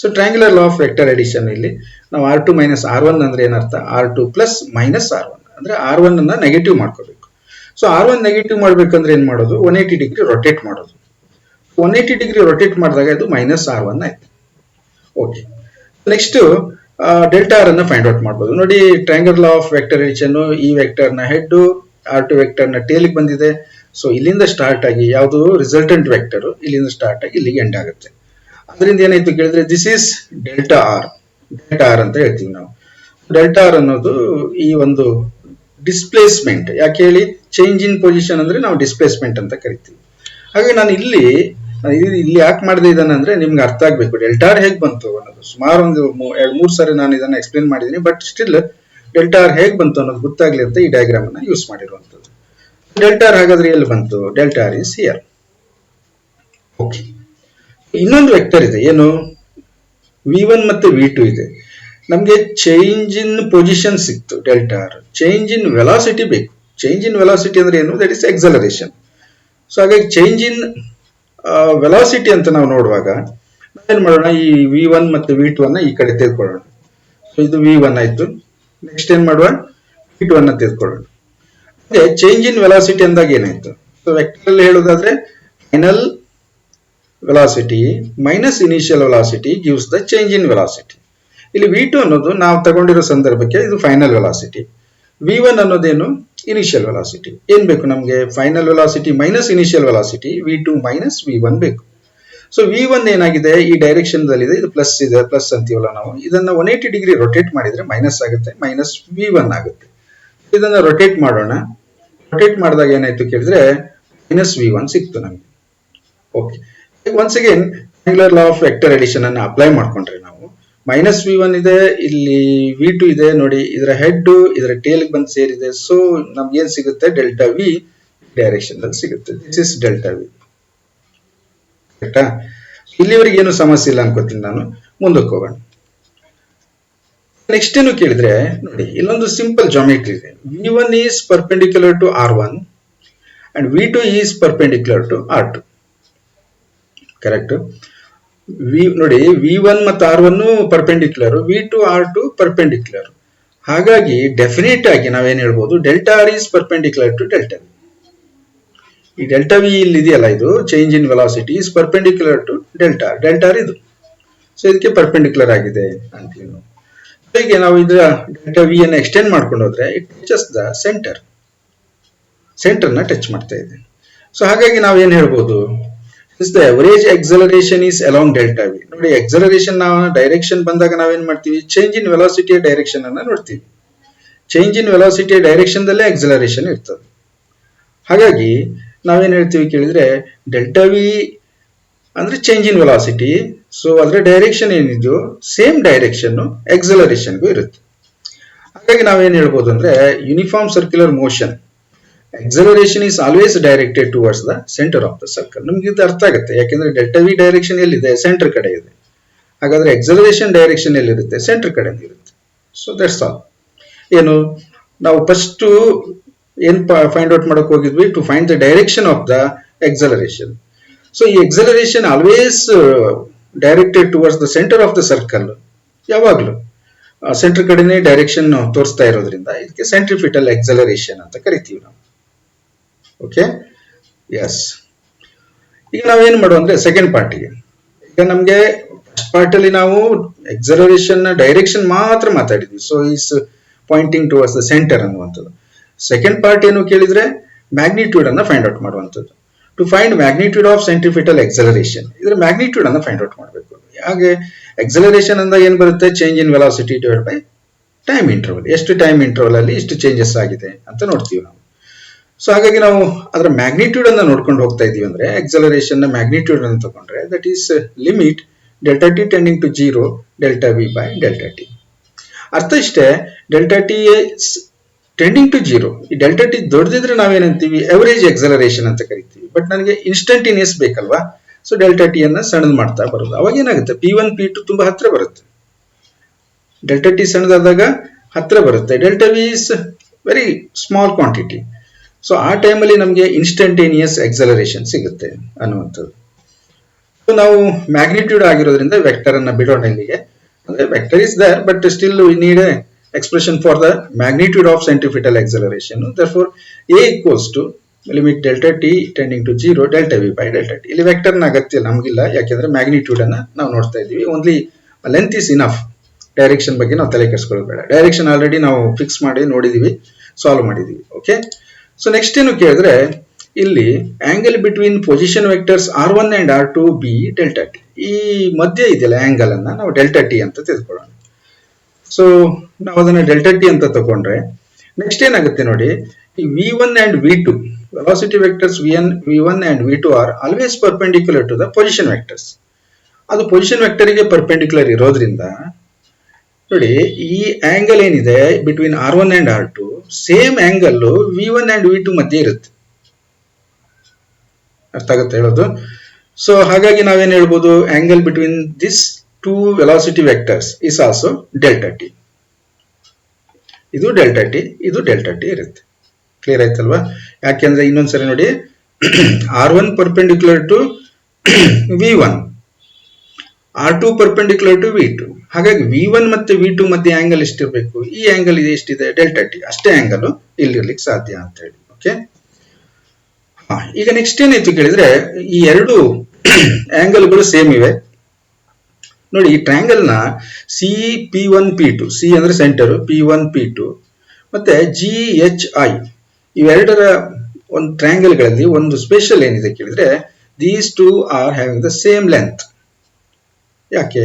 So triangular law of vector addition ಇಲ್ಲಿ ನಾವು r two minus r one ಅಂದ್ರೆ ಏನರ್ಥ? R two plus minus r one ಅಂದ್ರೆ ಆರ್ ಒನ್ ಅನ್ನ ನೆಗೆಟಿವ್ ಮಾಡ್ಕೋಬೇಕು. ಸೊ ಆರ್ ಒನ್ ನೆಗೆಟಿವ್ ಮಾಡ್ಬೇಕಂದ್ರೆ ಏನ್ ಮಾಡೋದು? ಒನ್ ಏಯ್ಟಿ ಡಿಗ್ರಿ ರೊಟೇಟ್ ಮಾಡೋದು. ಒನ್ ಏಯ್ಟಿ ಡಿಗ್ರಿ ರೊಟೇಟ್ ಮಾಡಿದಾಗ ಇದು ಮೈನಸ್ ಆರ್ ಒನ್ ಆಯ್ತು. ಓಕೆ ನೆಕ್ಸ್ಟ್ ಡೆಲ್ಟಾ ಆರ್ ಅನ್ನ ಫೈಂಡ್ ಔಟ್ ಮಾಡ್ಬೋದು. ನೋಡಿ triangle law of vector addition ಈ ವೆಕ್ಟರ್ನ ಹೆಡ್ ಆರ್ ಟು ವೆಕ್ಟರ್ನ ಟೇಲಿಗೆ ಬಂದಿದೆ. ಸೊ ಇಲ್ಲಿಂದ ಸ್ಟಾರ್ಟ್ ಆಗಿ ಯಾವುದು? ರಿಸಲ್ಟೆಂಟ್ ವೆಕ್ಟರ್ ಇಲ್ಲಿಂದ ಸ್ಟಾರ್ಟ್ ಆಗಿ ಇಲ್ಲಿಗೆ ಎಂಡ್ ಆಗುತ್ತೆ. ಅದರಿಂದ ಏನಾಯ್ತು ಕೇಳಿದ್ರೆ this is delta r delta r ಅಂತ ಹೇಳ್ತೀವಿ ನಾವು. ಡೆಲ್ಟಾ ಆರ್ ಅನ್ನೋದು ಈ ಒಂದು ಡಿಸ್ಪ್ಲೇಸ್ಮೆಂಟ್ ಯಾಕೆ ಹೇಳಿ? ಚೇಂಜ್ ಇನ್ ಪೊಸಿಷನ್ ಅಂದ್ರೆ ನಾವು ಡಿಸ್ಪ್ಲೇಸ್ಮೆಂಟ್ ಅಂತ ಕರಿತೀವಿ. ಹಾಗೆ ನಾನು ಇಲ್ಲಿ ಇಲ್ಲಿ ಯಾಕೆ ಮಾಡಿದೆ ಇದನ್ನ ಅಂದ್ರೆ ನಿಮ್ಗೆ ಅರ್ಥ ಆಗ್ಬೇಕು. ಡೆಲ್ಟಾರ್ ಹೇಗೆ ಬಂತು ಅನ್ನೋದು. ಸುಮಾರು ಒಂದು ಎರಡು ಮೂರು ಸಾರಿ ನಾನು ಇದನ್ನ ಎಕ್ಸ್ಪ್ಲೇನ್ ಮಾಡಿದ್ದೀನಿ ಬಟ್ ಸ್ಟಿಲ್ ಡೆಲ್ಟಾರ್ ಹೇಗೆ ಬಂತು ಅನ್ನೋದು ಗೊತ್ತಾಗ್ಲಿ ಅಂತ ಈ ಡಯಾಗ್ರಾಮ್ ಅನ್ನ ಯೂಸ್ ಮಾಡಿರುವಂತದ್ದು ಡೆಲ್ಟಾರ್ ಹಾಗಾದ್ರೆ ಎಲ್ಲಿ ಬಂತು? Delta r is here okay ಇನ್ನೊಂದು ವೆಕ್ಟರ್ ಇದೆ. ಏನು? ವಿ ಒನ್ ಮತ್ತೆ ವಿ ಟು ಇದೆ. ನಮಗೆ ಚೇಂಜ್ ಇನ್ ಪೊಸಿಷನ್ ಸಿಕ್ತು delta r. Change in velocity ಬೇಕು. ಚೇಂಜ್ ಇನ್ ವೆಲಾಸಿಟಿ ಅಂದ್ರೆ ಏನು? ದಟ್ ಇಸ್ ಎಕ್ಸಲರೇಷನ್ ಸೊ ಹಾಗಾಗಿ ಚೇಂಜ್ ಇನ್ ವೆಲಾಸಿಟಿ ಅಂತ ನಾವು ನೋಡುವಾಗ ನಾವೇನ್ ಮಾಡೋಣ ಈ ವಿ ಒನ್ ಮತ್ತೆ ವಿ ಟು ಅನ್ನ ಈ ಕಡೆ ತೆಗೆದುಕೊಳ್ಳೋಣ. ಸೊ ಇದು ವಿ ಒನ್ ಆಯ್ತು. ನೆಕ್ಸ್ಟ್ ಏನ್ ಮಾಡುವ? ವಿ ಟು ಅನ್ನ ತೆಗೆದುಕೊಳ್ಳೋಣ. ಅದೇ ಚೇಂಜ್ ಇನ್ ವೆಲಾಸಿಟಿ ಅಂದಾಗ ಏನಾಯ್ತು? ಸೊ ವೆಕ್ಟರ್ ಅಲ್ಲಿ ಹೇಳೋದಾದ್ರೆ final velocity minus initial velocity gives the change in velocity ಇಲ್ಲಿ ವಿ ಟು ಅನ್ನೋದು ನಾವು ತಗೊಂಡಿರೋ ಸಂದರ್ಭಕ್ಕೆ ಇದು ಫೈನಲ್ ವೆಲಾಸಿಟಿ ವಿ ಒನ್ ಅನ್ನೋದೇನು? ಇನಿಷಿಯಲ್ ವೆಲಾಸಿಟಿ ಏನ್ ಬೇಕು ನಮಗೆ? Final velocity minus initial velocity v two minus v one ಬೇಕು. ಸೊ ವಿ ಒನ್ ಏನಾಗಿದೆ? ಈ ಡೈರೆಕ್ಷನ್ ಇದೆ ಇದು ಪ್ಲಸ್ ಇದೆ ಪ್ಲಸ್ ಅಂತೀವಲ್ಲ ನಾವು. ಇದನ್ನ ಒನ್ ಏಯ್ಟಿ ಡಿಗ್ರಿ ರೊಟೇಟ್ ಮಾಡಿದ್ರೆ ಮೈನಸ್ ಆಗುತ್ತೆ ಮೈನಸ್ ವಿ ಒನ್ ಆಗುತ್ತೆ. ಇದನ್ನ ರೊಟೇಟ್ ಮಾಡೋಣ. ರೊಟೇಟ್ ಮಾಡಿದಾಗ ಏನಾಯ್ತು ಕೇಳಿದ್ರೆ ಮೈನಸ್ ವಿ ಒನ್ ಸಿಕ್ತು ನಮಗೆ. Okay once again law of vector addition ಅನ್ನು ಅಪ್ಲೈ ಮಾಡ್ಕೊಂಡ್ರೆ ನಾವು. ಮೈನಸ್ ವಿ ಒನ್ ಇದೆ, ಇಲ್ಲಿ ವಿ ಟು ಇದೆ ನೋಡಿ, ಇದರ ಹೆಡ್ ಇದರ ಟೇಲ್ ಬಂದು ಸೇರಿದೆ. ಸೊ ನಮ್ಗೆ ಏನ್ ಸಿಗುತ್ತೆ? ಡೆಲ್ಟಾ ವಿ ಡೈರೆಕ್ಷನ್ ಅಲ್ಲಿ ಸಿಗುತ್ತೆ. ದಿಸ್ ಇಸ್ ಡೆಲ್ಟಾ ವಿ ಕರೆಕ್ಟಾ ಇಲ್ಲಿವರೆಗೆ ಏನು ಸಮಸ್ಯೆ ಇಲ್ಲ ಅನ್ಕೋತೀನಿ ನಾನು. ಮುಂದಕ್ಕೆ ಹೋಗೋಣ. ನೆಕ್ಸ್ಟ್ ಏನು ಕೇಳಿದ್ರೆ, ನೋಡಿ, ಇಲ್ಲೊಂದು ಸಿಂಪಲ್ ಜಾಮೆಟ್ರಿ ಇದೆ. V one is perpendicular to r one and v two is perpendicular to r two correct v ನೋಡಿ ವಿ ಒನ್ ಮತ್ತು r one perpendicular v two r two perpendicular ಹಾಗಾಗಿ ಡೆಫಿನೆಟ್ ಆಗಿ ನಾವೇನು ಹೇಳ್ಬೋದು? Delta r is perpendicular to delta ಈ delta v ಇಲ್ಲಿ ಇದೆಯಲ್ಲ ಇದು change in velocity is perpendicular to delta delta r ಇದು. ಸೊ ಇದಕ್ಕೆ ಪರ್ಪೆಂಡಿಕ್ಯುಲರ್ ಆಗಿದೆ ಅಂತೀವಿ ನಾವು ಹೀಗೆ ನಾವು ಇದರ ಡೆಲ್ಟಾ ವಿ ಅನ್ನು ಎಕ್ಸ್ಟೆಂಡ್ ಮಾಡ್ಕೊಂಡು ಹೋದ್ರೆ ಇಟ್ ಟಚಸ್ ದ ಸೆಂಟರ್ ಸೆಂಟರ್ನ ಟಚ್ ಮಾಡ್ತಾ ಇದೆ. ಸೊ ಹಾಗಾಗಿ ನಾವೇನ್ ಹೇಳ್ಬೋದು? Is the average acceleration is along delta V ನೋಡಿ ಎಕ್ಸಲರೇಷನ್ ನಾವು ಡೈರೆಕ್ಷನ್ ಬಂದಾಗ ನಾವೇನ್ ಮಾಡ್ತೀವಿ? ಚೇಂಜ್ ಇನ್ ವೆಲಾಸಿಟಿಯ ಡೈರೆಕ್ಷನ್ ಅನ್ನ ನೋಡ್ತೀವಿ. ಚೇಂಜ್ ಇನ್ ವೆಲಾಸಿಟಿಯ ಡೈರೆಕ್ಷನ್ ದಲ್ಲೇ ಎಕ್ಸಲರೇಷನ್ ಇರ್ತದೆ. ಹಾಗಾಗಿ, ನಾವೇನ್ ಹೇಳ್ತೀವಿ ಕೇಳಿದ್ರೆ ಡೆಲ್ಟಾ ವಿ ಅಂದ್ರೆ ಚೇಂಜ್ ಇನ್ ವೆಲಾಸಿಟಿ ಸೊ ಅದರ ಡೈರೆಕ್ಷನ್ ಏನಿದೆಯೋ ಸೇಮ್ ಡೈರೆಕ್ಷನ್ ಎಕ್ಸಲರೇಷನ್ಗೂ ಇರುತ್ತೆ. ಹಾಗಾಗಿ ನಾವೇನ್ ಹೇಳ್ಬೋದು ಅಂದ್ರೆ uniform circular motion acceleration is always directed towards the centre of the circle ನಮ್ಗೆ ಇದು ಅರ್ಥ ಆಗುತ್ತೆ. ಯಾಕೆಂದ್ರೆ ಡೆಲ್ಟಾ ವಿ ಡೈರೆಕ್ಷನ್ ಎಲ್ಲಿದೆ? ಸೆಂಟರ್ ಕಡೆ ಇದೆ. ಹಾಗಾದ್ರೆ ಎಕ್ಸಲರೇಷನ್ ಡೈರೆಕ್ಷನ್ ಎಲ್ಲಿರುತ್ತೆ? ಸೆಂಟರ್ ಕಡೆ ಇರುತ್ತೆ. ಸೊ ದಟ್ಸ್ ಆಲ್ ಏನು? ನಾವು ಫಸ್ಟ್ ಏನ್ ಫೈಂಡ್ ಔಟ್ ಮಾಡಕ್ ಹೋಗಿದ್ವಿ? To find the direction of the acceleration so ಈ acceleration always directed towards the centre of the circle ಯಾವಾಗ್ಲೂ. ಸೆಂಟರ್ ಕಡೆನೇ ಡೈರೆಕ್ಷನ್ ತೋರಿಸ್ತಾ ಇರೋದ್ರಿಂದ, ಇದಕ್ಕೆ ಸೆಂಟ್ರಿಫಿಟಲ್ ಎಕ್ಸಲರೇಷನ್ ಅಂತ ಕರಿತೀವಿ ನಾವು. ಓಕೆ ಎಸ್ ಈಗ ನಾವೇನು ಮಾಡುವ ಅಂದ್ರೆ ಸೆಕೆಂಡ್ ಪಾರ್ಟಿಗೆ ಈಗ ನಮಗೆ ಫಸ್ಟ್ ಪಾರ್ಟ್ ಅಲ್ಲಿ ನಾವು ಎಕ್ಸಲರೇಷನ್ ಡೈರೆಕ್ಷನ್ ಮಾತ್ರ ಮಾತಾಡಿದ್ವಿ. So is pointing towards the centre ಅನ್ನುವಂಥದ್ದು. ಸೆಕೆಂಡ್ ಪಾರ್ಟ್ ಏನು ಕೇಳಿದ್ರೆ ಮ್ಯಾಗ್ನಿಟ್ಯೂಡ್ ಅನ್ನು ಫೈಂಡ್ ಔಟ್ ಮಾಡುವಂಥದ್ದು. To find magnitude of centripetal acceleration ಇದ್ರ ಮ್ಯಾಗ್ನಿಟ್ಯೂಡ್ ಅನ್ನು ಫೈಂಡ್ ಔಟ್ ಮಾಡಬೇಕು. ಹಾಗೆ ಎಕ್ಸಲರೇಷನ್ ಅಂದ ಏನು ಬರುತ್ತೆ? Change in velocity divide by time interval ಎಷ್ಟು ಟೈಮ್ ಇಂಟರ್ವಲ್ ಅಲ್ಲಿ ಇಷ್ಟು ಚೇಂಜಸ್ ಆಗಿದೆ ಅಂತ ನೋಡ್ತೀವಿ ನಾವು. ಸೊ ಹಾಗಾಗಿ ನಾವು ಅದರ ಮ್ಯಾಗ್ನಿಟ್ಯೂಡ್ ಅನ್ನ ನೋಡ್ಕೊಂಡು ಹೋಗ್ತಾ ಇದೀವಿ ಅಂದ್ರೆ ಎಕ್ಸಲರೇಷನ್ನ ಮ್ಯಾಗ್ನಿಟ್ಯೂಡ್ ಅನ್ನು ತಗೊಂಡ್ರೆ that is limit delta T tending to zero delta V by delta T ಅರ್ಥ ಇಷ್ಟೇ delta T tending to zero ಈ ಡೆಲ್ಟಾ ಟಿ ದೊಡ್ಡದಿದ್ರೆ ನಾವೇನಂತೀವಿ? ಎವರೇಜ್ ಎಕ್ಸಲರೇಷನ್ ಅಂತ ಕರಿತೀವಿ. ಬಟ್ ನನಗೆ ಇನ್ಸ್ಟಂಟಿನಿಯಸ್ ಬೇಕಲ್ವಾ? ಸೊ ಡೆಲ್ಟಾ ಟಿ ಅನ್ನ ಸಣ್ಣದು ಮಾಡ್ತಾ ಬರೋದು. ಅವಾಗ ಏನಾಗುತ್ತೆ? ಪಿ ಒನ್ ಪಿ ಟು ತುಂಬಾ ಹತ್ರ ಬರುತ್ತೆ. ಡೆಲ್ಟಾ ಟಿ ಸಣ್ಣದಾದಾಗ ಹತ್ರ ಬರುತ್ತೆ. Delta V is very small quantity so ಆ ಟೈಮಲ್ಲಿ ನಮಗೆ ಇನ್ಸ್ಟಂಟೇನಿಯಸ್ ಎಕ್ಸಲರೇಷನ್ ಸಿಗುತ್ತೆ ಅನ್ನುವಂಥದ್ದು. ಸೊ ನಾವು ಮ್ಯಾಗ್ನಿಟ್ಯೂಡ್ ಆಗಿರೋದ್ರಿಂದ ವೆಕ್ಟರ್ ಅನ್ನ ಬಿಡೋಣ ಇಲ್ಲಿಗೆ. ಅಂದ್ರೆ vector is there but still we need a expression for the magnitude of centripetal acceleration therefore A equals to limit delta T tending to zero delta V by delta T ಇಲ್ಲಿ ವೆಕ್ಟರ್ನ ಅಗತ್ಯ ನಮಗಿಲ್ಲ, ಯಾಕೆಂದ್ರೆ magnitude ಅನ್ನ ನಾವು ನೋಡ್ತಾ ಇದೀವಿ only length is enough direction ಬಗ್ಗೆ ನಾವು ತಲೆ ಕೆಡಿಸ್ಕೊಳ್ಬೇಡ ಡೈರೆಕ್ಷನ್ ಆಲ್ರೆಡಿ ನಾವು ಫಿಕ್ಸ್ ಮಾಡಿ, ನೋಡಿದೀವಿ ಸಾಲ್ವ್ ಮಾಡಿದೀವಿ. ಓಕೆ ಸೊ ನೆಕ್ಸ್ಟ್ ಏನು ಕೇಳಿದ್ರೆ, ಇಲ್ಲಿ angle between position vectors R one and R two be delta T ಈ ಮಧ್ಯೆ ಇದೆಯಲ್ಲ ಆಂಗಲ್ ಅನ್ನ, ನಾವು ಡೆಲ್ಟಾ ಟಿ ಅಂತ ತೆಗೆದುಕೊಳ್ಳೋಣ. ಸೊ ನಾವು ಅದನ್ನ ಡೆಲ್ಟಾ ಟಿ ಅಂತ ತಗೊಂಡ್ರೆ ನೆಕ್ಸ್ಟ್ ಏನಾಗುತ್ತೆ ನೋಡಿ, ಈ V one and V two velocity vectors V and V one and V two are always perpendicular to the position vectors ಅದು ಪೊಸಿಷನ್ ವೆಕ್ಟರಿಗೆ ಪರ್ಪೆಂಡಿಕ್ಯುಲರ್ ಇರೋದ್ರಿಂದ ನೋಡಿ, ಈ ಆಂಗಲ್ ಏನಿದೆ between R one and R two same angle V one and V two ಮಧ್ಯೆ ಇರುತ್ತೆ. ಅರ್ಥ ಆಗುತ್ತೆ ಹೇಳೋದು? ಸೊ ಹಾಗಾಗಿ ನಾವೇನ್ ಹೇಳ್ಬೋದು? Angle between this two velocity vectors is also delta T ಇದು ಡೆಲ್ಟಾ ಟಿ ಇದು ಡೆಲ್ಟಾ ಟಿ ಇರುತ್ತೆ. ಕ್ಲಿಯರ್ ಆಯ್ತಲ್ವಾ? ಯಾಕೆಂದ್ರೆ ಇನ್ನೊಂದ್ಸರಿ ನೋಡಿ R one perpendicular to V one R two perpendicular to V two ಹಾಗಾಗಿ ವಿ ಒನ್ ಮತ್ತೆ ವಿ ಟು ಮಧ್ಯೆ ಆಂಗಲ್ ಎಷ್ಟಿರಬೇಕು? ಈ ಆಂಗಲ್ ಇದೆ, ಎಷ್ಟಿದೆ? ಡೆಲ್ಟಾ ಟಿ ಅಷ್ಟೇ ಆಂಗಲ್ ಇಲ್ಲಿರ್ಲಿಕ್ಕೆ ಸಾಧ್ಯ ಅಂತ ಹೇಳಿ ಓಕೆ ಈಗ ನೆಕ್ಸ್ಟ್ ಏನಾಯ್ತು ಕೇಳಿದ್ರೆ, ಈ ಎರಡು ಆಂಗಲ್ಗಳು ಸೇಮ್ ಇವೆ. ನೋಡಿ, ಈ ಟ್ರ್ಯಾಂಗಲ್ನ C P one P two C ಅಂದ್ರೆ centre P one P two ಮತ್ತೆ ಜಿ ಎಚ್ ಐ ಇವೆರಡರ ಒಂದು ಟ್ರ್ಯಾಂಗಲ್ಗಳಲ್ಲಿ ಒಂದು ಸ್ಪೆಷಲ್ ಏನಿದೆ ಕೇಳಿದ್ರೆ these two are having the same length ಯಾಕೆ?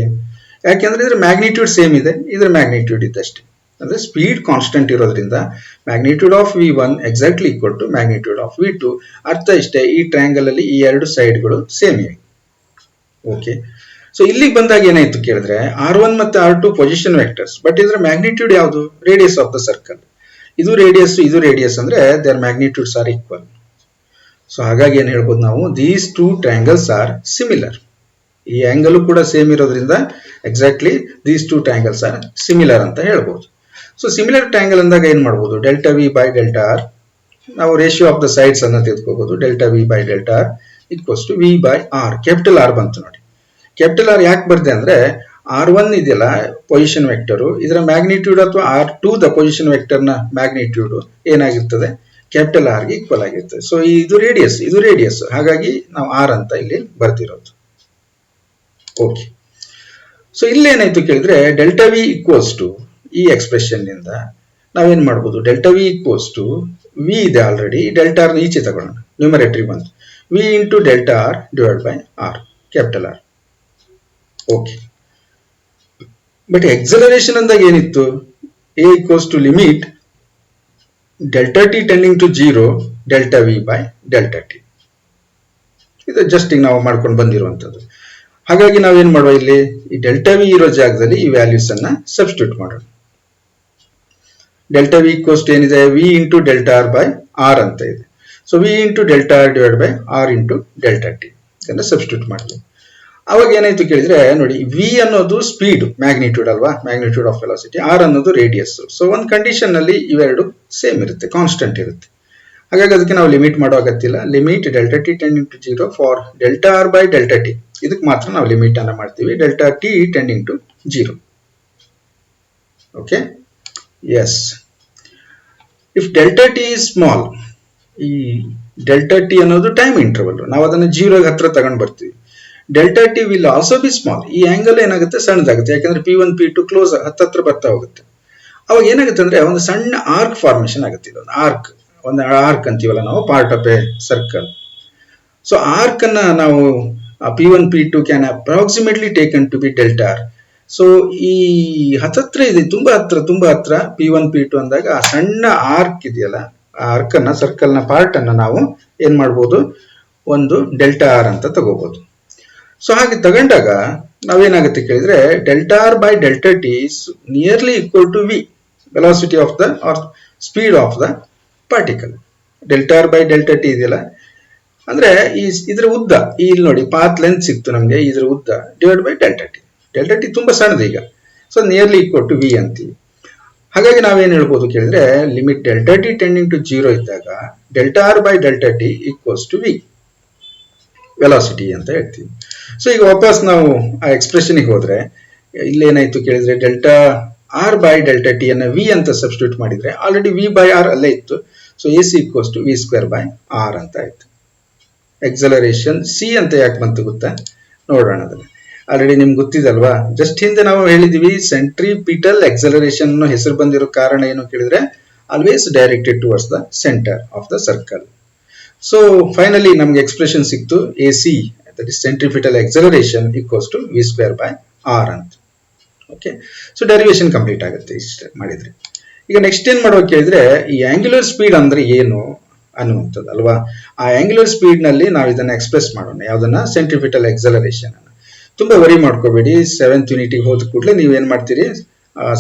ಯಾಕೆಂದ್ರೆ ಇದ್ರ ಮ್ಯಾಗ್ನಿಟ್ಯೂಡ್ ಸೇಮ್ ಇದೆ, ಇದ್ರ ಮ್ಯಾಗ್ನಿಟ್ಯೂಡ್ ಇದ್ದಷ್ಟೇ ಅಂದ್ರೆ ಸ್ಪೀಡ್ ಕಾನ್ಸ್ಟೆಂಟ್ ಇರೋದ್ರಿಂದ magnitude of V one exactly equal to magnitude of V two ಅರ್ಥ ಇಷ್ಟೇ, ಈ ಟ್ರಯಾಂಗಲ್ ಅಲ್ಲಿ ಈ ಎರಡು ಸೈಡ್ಗಳು ಸೇಮ್ ಇವೆ ಓಕೆ ಸೊ ಇಲ್ಲಿಗೆ ಬಂದಾಗ ಏನಾಯ್ತು ಕೇಳಿದ್ರೆ ಆರ್ ಒನ್ ಮತ್ತೆ R two position vectors but ಇದರ ಮ್ಯಾಗ್ನಿಟ್ಯೂಡ್ ಯಾವುದು? ರೇಡಿಯಸ್ ಆಫ್ ದ ಸರ್ಕಲ್ ಇದು ರೇಡಿಯಸ್ ಇದು ರೇಡಿಯಸ್ ಅಂದ್ರೆ their magnitudes are equal so ಹಾಗಾಗಿ ಏನ್ ಹೇಳ್ಬೋದು ನಾವು these two triangles are similar ಈ ಆಂಗಲ್ ಕೂಡ ಸೇಮ್ ಇರೋದ್ರಿಂದ exactly these two triangles are similar ಅಂತ ಹೇಳ್ಬೋದು. ಸೊ ಸಿಮಿಲರ್ ಟ್ಯಾಂಗಲ್ ಅಂದಾಗ ಏನ್ ಮಾಡ್ಬೋದು? Delta V by delta R ನಾವು ರೇಷಿಯೋ ಆಫ್ ದ ಸೈಡ್ಸ್ ಅನ್ನು ತೆಗೆದುಕೋಬಹುದು delta V by delta R equals to V by R capital R ಬಂತು ನೋಡಿ. ಕ್ಯಾಪಿಟಲ್ ಆರ್ ಯಾಕೆ ಬರ್ದೆ ಅಂದ್ರೆ ಆರ್ ಒನ್ ಇದೆಯಲ್ಲ ಪೊಸಿಷನ್ ವೆಕ್ಟರ್ ಇದರ ಮ್ಯಾಗ್ನಿಟ್ಯೂಡ್ ಅಥವಾ ಆರ್ ಟು ದ ಪೊಸಿಷನ್ ವೆಕ್ಟರ್ನ ಮ್ಯಾಗ್ನಿಟ್ಯೂಡ್ ಏನಾಗಿರ್ತದೆ? ಕ್ಯಾಪಿಟಲ್ ಆರ್ಗೆ ಈಕ್ವಲ್ ಆಗಿರ್ತದೆ. ಸೊ ಇದು ರೇಡಿಯಸ್ ಇದು ರೇಡಿಯಸ್ ಹಾಗಾಗಿ ನಾವು ಆರ್ ಅಂತ ಇಲ್ಲಿ ಬರ್ತಿರೋದು ಓಕೆ ಸೊ ಇಲ್ಲೇನಾಯ್ತು ಕೇಳಿದ್ರೆ ಡೆಲ್ಟಾ ವಿ ಈಕ್ವಲ್ಸ್ ಟು ಈ ಎಕ್ಸ್ಪ್ರೆಷನ್ನಿಂದ ನಾವೇನ್ ಮಾಡ್ಬೋದು? Delta V equals to V ಇದೆ ಆಲ್ರೆಡಿ ಡೆಲ್ಟಾ ಆರ್ ಈಚೆ ತಗೊಳ್ಳೋಣ ನ್ಯೂಮರೇಟ್ರಿ ಬಂತು V into delta R divide by R capital R okay but acceleration ಅಂದಾಗ ಏನಿತ್ತು? A equals to limit delta T tending to zero delta V by delta T ಇದು just ಈಗ ನಾವು ಮಾಡ್ಕೊಂಡು ಬಂದಿರುವಂತದ್ದು ಹಾಗಾಗಿ ನಾವೇನ್ ಮಾಡುವ ಇಲ್ಲಿ? ಈ ಡೆಲ್ಟಾ ವಿ ಇರೋ ಜಾಗದಲ್ಲಿ ಈ ವ್ಯಾಲ್ಯೂಸ್ ಅನ್ನ ಸಬ್ಸ್ಟಿಟ್ಯೂಟ್ ಮಾಡೋಣ. ಡೆಲ್ಟಾ ವಿ ಕೋಸ್ಟ್ ಏನಿದೆ? V into delta R by R ಅಂತ ಇದೆ. So V into delta R divide by R into delta T ಇದನ್ನ ಸಬ್ಸ್ಟಿಟ್ಯೂಟ್ ಮಾಡ್ತೀವಿ. ಅವಾಗ ಏನಾಯ್ತು ಕೇಳಿದ್ರೆ, ನೋಡಿ ವಿ ಅನ್ನೋದು ಸ್ಪೀಡ್ ಮ್ಯಾಗ್ನಿಟ್ಯೂಡ್ ಅಲ್ವಾ? ಮ್ಯಾಗ್ನಿಟ್ಯೂಡ್ ಆಫ್ ವೆಲಾಸಿಟಿ ಆರ್ ಅನ್ನೋದು ರೇಡಿಯಸ್ ಸೊ ಒಂದು ಕಂಡೀಷನ್ನಲ್ಲಿ ಇವೆರಡು ಸೇಮ್ ಇರುತ್ತೆ ಕಾನ್ಸ್ಟೆಂಟ್ ಇರುತ್ತೆ. ಹಾಗಾಗಿ ಅದಕ್ಕೆ ನಾವು ಲಿಮಿಟ್ ಮಾಡೋ ಅಗತ್ಯಲ್ಲ limit delta T tend into zero for delta R by delta T ಇದಕ್ಕೆ ಮಾತ್ರ ನಾವು ಲಿಮಿಟ್ ಅನ್ನ ಮಾಡ್ತೀವಿ. Delta T tending to zero okay as if delta T is small ಈ ಡೆಲ್ಟಾ ಟಿ ಅನ್ನೋದು ಟೈಮ್ ಇಂಟರ್ವಲ್ ನಾವು ಅದನ್ನ ಜೀರೋ ಹತ್ರ ತಗೊಂಡು ಬರ್ತೀವಿ. Delta T will also be small ಈ ಆಂಗಲ್ ಏನಾಗುತ್ತೆ? ಸಣ್ಣದಾಗುತ್ತೆ. ಯಾಕಂದ್ರೆ P one P two close ಹತ್ತತ್ರ ಬರ್ತಾ ಹೋಗುತ್ತೆ. ಅವಾಗ ಏನಾಗುತ್ತೆ ಅಂದ್ರೆ ಒಂದು ಸಣ್ಣ ಆರ್ಕ್ ಫಾರ್ಮೇಶನ್ ಆಗುತ್ತೆ ಇದೊಂದು. ಆರ್ಕ್ ಒಂದು ಆರ್ಕ್ ಅಂತೀವಲ್ಲ ನಾವು part of a circle so arc ಅನ್ನ ನಾವು one P two can approximately taken to be delta R so ಈ ಹತ್ತತ್ರ ಇದೆ, ತುಂಬಾ ಹತ್ರ ತುಂಬಾ ಹತ್ರ ಪಿ ಒನ್ ಪಿ ಟು ಅಂದಾಗ ಆ ಸಣ್ಣ ಆರ್ಕ್ ಇದೆಯಲ್ಲ, ಆ ಆರ್ಕ್ ಅನ್ನ ಸರ್ಕಲ್ನ ಪಾರ್ಟ್ ಅನ್ನ ನಾವು ಏನ್ ಮಾಡ್ಬೋದು? ಒಂದು ಡೆಲ್ಟಾ ಆರ್ ಅಂತ ತಗೋಬಹುದು ಸೊ ಹಾಗೆ ತಗೊಂಡಾಗ ನಾವೇನಾಗುತ್ತೆ ಕೇಳಿದ್ರೆ delta R by delta T is nearly equal to V velocity of the or speed of the particle delta R by delta T ಇದೆಯಲ್ಲ ಅಂದ್ರೆ ಈ ಇದ್ರ ಉದ್ದ ಇಲ್ಲಿ ನೋಡಿ ಪಾತ್ ಲೆಂತ್ ಸಿಕ್ತು ನಮಗೆ, ಇದ್ರ ಉದ್ದ divide by delta T delta T ತುಂಬಾ ಸಣ್ಣದು ಈಗ. So nearly equal to V ಅಂತೀವಿ. ಹಾಗಾಗಿ ನಾವೇನ್ ಹೇಳ್ಬೋದು ಕೇಳಿದ್ರೆ limit delta T tending to zero ಇದ್ದಾಗ delta R by delta T equals to V velocity ಅಂತ ಹೇಳ್ತೀವಿ. ಸೊ ಈಗ ವಾಪಸ್ ನಾವು ಆ ಎಕ್ಸ್ಪ್ರೆಷನ್ಗೆ ಹೋದ್ರೆ, ಇಲ್ಲೇನಾಯ್ತು ಕೇಳಿದ್ರೆ delta R by delta T ಅನ್ನ ವಿ ಅಂತ ಸಬ್ಸ್ಟಿಟ್ಯೂಟ್ ಮಾಡಿದ್ರೆ ಆಲ್ರೆಡಿ ವಿ ಬೈ ಆರ್ ಅಲ್ಲೇ ಇತ್ತು. So A C equals to V square by R ಅಂತ ಆಯ್ತು. ಎಕ್ಸಲರೇಷನ್ ಸಿ ಅಂತ ಯಾಕೆ ಬಂತು ಗೊತ್ತಾ? ನೋಡೋಣ ಅದನ್ನ. ಆಲ್ರೆಡಿ ನಿಮ್ಗೆ ಗೊತ್ತಿದಲ್ವಾ? ಜಸ್ಟ್ ಹಿಂದೆ ನಾವು ಹೇಳಿದೀವಿ ಸೆಂಟ್ರಿಪಿಟಲ್ ಎಕ್ಸಲರೇಷನ್ ಹೆಸರು ಬಂದಿರೋ ಕಾರಣ ಏನು ಕೇಳಿದ್ರೆ always directed towards the centre of the circle so finally ನಮ್ಗೆ ಎಕ್ಸ್ಪ್ರೆಷನ್ ಸಿಕ್ತು A C that is centripetal acceleration equals to V square by R ಅಂತ. ಓಕೆ ಸೊ ಡೆರಿವೇಶನ್ ಕಂಪ್ಲೀಟ್ ಆಗುತ್ತೆ, ಇಷ್ಟ ಮಾಡಿದ್ರೆ. ಈಗ ನೆಕ್ಸ್ಟ್ ಏನ್ ಮಾಡೋಕೆ ಕೇಳಿದ್ರೆ, ಈ ಆಂಗ್ಯುಲರ್ ಸ್ಪೀಡ್ ಅಂದ್ರೆ ಏನು? ಅನ್ನುವಂಥದ್ದು ಅಲ್ವಾ ಆ ಆಂಗ್ಯುಲರ್ ಸ್ಪೀಡ್ನಲ್ಲಿ ನಾವು ಇದನ್ನ ಎಕ್ಸ್ಪ್ರೆಸ್ ಮಾಡೋಣ. ಯಾವ್ದನ್ನ? ಸೆಂಟ್ರಿಫಿಟಲ್ ಎಕ್ಸಲರೇಷನ್ ತುಂಬ ವರಿ ಮಾಡ್ಕೋಬೇಡಿ. ಸೆವೆಂತ್ ಯೂನಿಟಿಗೆ ಹೋದ ಕೂಡಲೇ ನೀವು ಏನು ಮಾಡ್ತೀರಿ?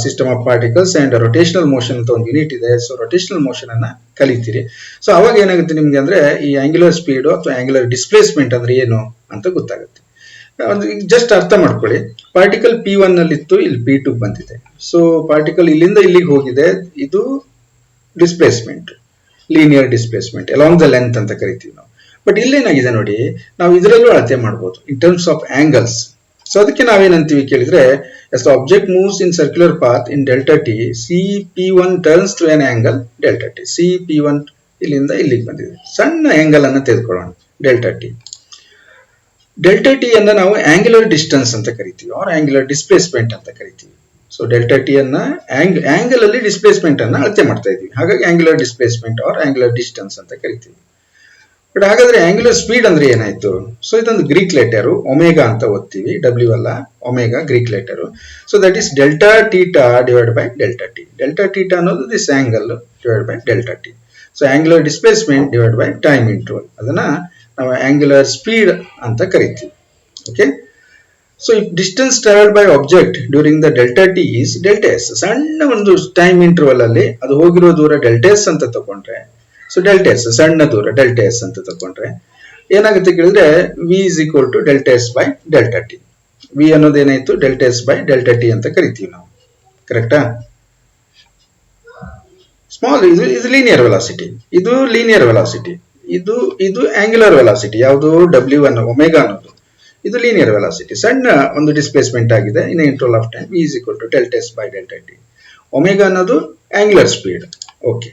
System of particles and rotational motion ಅಂತ ಒಂದು ಯೂನಿಟ್ ಇದೆ. ಸೊ ರೊಟೇಷನಲ್ ಮೋಷನ್ ಅನ್ನ ಕಲಿತೀರಿ. ಸೊ ಅವಾಗ ಏನಾಗುತ್ತೆ ನಿಮ್ಗೆ ಅಂದ್ರೆ, ಈ ಆಂಗ್ಯುಲರ್ ಸ್ಪೀಡ್ ಅಥವಾ ಆಂಗ್ಯುಲರ್ ಡಿಸ್ಪ್ಲೇಸ್ಮೆಂಟ್ ಅಂದ್ರೆ ಏನು ಅಂತ ಗೊತ್ತಾಗುತ್ತೆ. ಒಂದು ಜಸ್ಟ್ ಅರ್ಥ ಮಾಡ್ಕೊಳ್ಳಿ. ಪಾರ್ಟಿಕಲ್ ಪಿ ಒನ್ ಇತ್ತು ಇಲ್ಲಿ ಪಿ ಟು ಬಂದಿದೆ. ಸೊ ಪಾರ್ಟಿಕಲ್ ಇಲ್ಲಿಂದ ಇಲ್ಲಿಗೆ ಹೋಗಿದೆ. ಇದು displacement linear displacement along the length ಅಂತ ಕರಿತೀವಿ ನಾವು. ಬಟ್ ಇಲ್ಲೇನಾಗಿದೆ ನೋಡಿ, ನಾವು ಇದರಲ್ಲೂ ಅಳತೆ ಮಾಡ್ಬೋದು in terms of angles so ಅದಕ್ಕೆ ನಾವೇನಂತೀವಿ ಕೇಳಿದ್ರೆ as object moves in circular path in delta T C P one turns to an angle delta T C P one ಇಲ್ಲಿಂದ ಇಲ್ಲಿಗೆ ಬಂದಿದೆ. ಸಣ್ಣ ಆಂಗಲ್ ಅನ್ನು ತೆಗೆದುಕೊಳ್ಳೋಣ ಡೆಲ್ಟಾ ಟಿ ಡೆಲ್ಟಾ ಟಿ ಅನ್ನ ನಾವು ಆಂಗ್ಯುಲರ್ ಡಿಸ್ಟೆನ್ಸ್ ಅಂತ ಕರಿತೀವಿ ಆರ್ ಆಂಗ್ಯುಲರ್ ಡಿಸ್ಪ್ಲೇಸ್ಮೆಂಟ್ ಅಂತ ಕರಿತೀವಿ. ಸೊ ಡೆಲ್ಟಾ ಟಿ ಅನ್ನ ಆಂಗಲ್ ಅಲ್ಲಿ ಡಿಸ್ಪ್ಲೇಸ್ಮೆಂಟ್ ಅನ್ನ ಅಳತೆ ಮಾಡ್ತಾ ಇದೀವಿ. ಹಾಗಾಗಿ angular displacement or angular distance ಅಂತ ಕರಿತೀವಿ. ಬಟ್ ಹಾಗಾದ್ರೆ ಆಂಗ್ಯುಲರ್ ಸ್ಪೀಡ್ ಅಂದ್ರೆ ಏನಾಯ್ತು? ಸೊ ಇದೊಂದು ಗ್ರೀಕ್ ಲೆಟರ್ ಒಮೇಗಾ ಅಂತ ಓದ್ತೀವಿ. ಡಬ್ಲ್ಯೂ ಅಲ್ಲ, omega Greek letter so that is delta theta divide by delta T delta theta ಅನ್ನೋದು this angle divide by delta T so angular displacement divide by time interval ಅದನ್ನ ನಾವು angular speed ಅಂತ ಕರಿತೀವಿ. Okay so if distance travel by object during the delta T is delta S ಸಣ್ಣ ಒಂದು time interval ಅಲ್ಲಿ ಅದು ಹೋಗಿರೋ ದೂರ ಡೆಲ್ಟಾ ಎಸ್ ಅಂತ ತಗೊಂಡ್ರೆ ಸೊ ಡೆಲ್ಟಾ ಎಸ್ ಸಣ್ಣ ದೂರ ಡೆಲ್ಟಾ ಎಸ್ ಅಂತ ತಗೊಂಡ್ರೆ ಏನಾಗುತ್ತೆ ಕೇಳಿದ್ರೆ V is equal to delta S by delta T V ಅನ್ನೋದೇನಾಯ್ತು delta S by delta T ಅಂತ ಕರಿತೀವಿ ನಾವು. ಕರೆಕ್ಟಾ ಸ್ಮಾಲ್ ಇದು ಇದು ಲೀನಿಯರ್ ವೆಲಾಸಿಟಿ ಇದು ಲೀನಿಯರ್ ವೆಲಾಸಿಟಿ ಇದು ಇದು ಆಂಗ್ಯುಲರ್ ವೆಲಾಸಿಟಿ ಯಾವುದು? ಡಬ್ಲ್ಯೂ ಒನ್ ಒಮೆಗಾ ಅನ್ನೋದು. ಇದು ಲೀನಿಯರ್ ವೆಲಾಸಿಟಿ ಸಣ್ಣ ಒಂದು ಡಿಸ್ಪ್ಲೇಸ್ಮೆಂಟ್ ಆಗಿದೆ. In interval of time is equal to delta S by delta T omega ಅನ್ನೋದು angular speed okay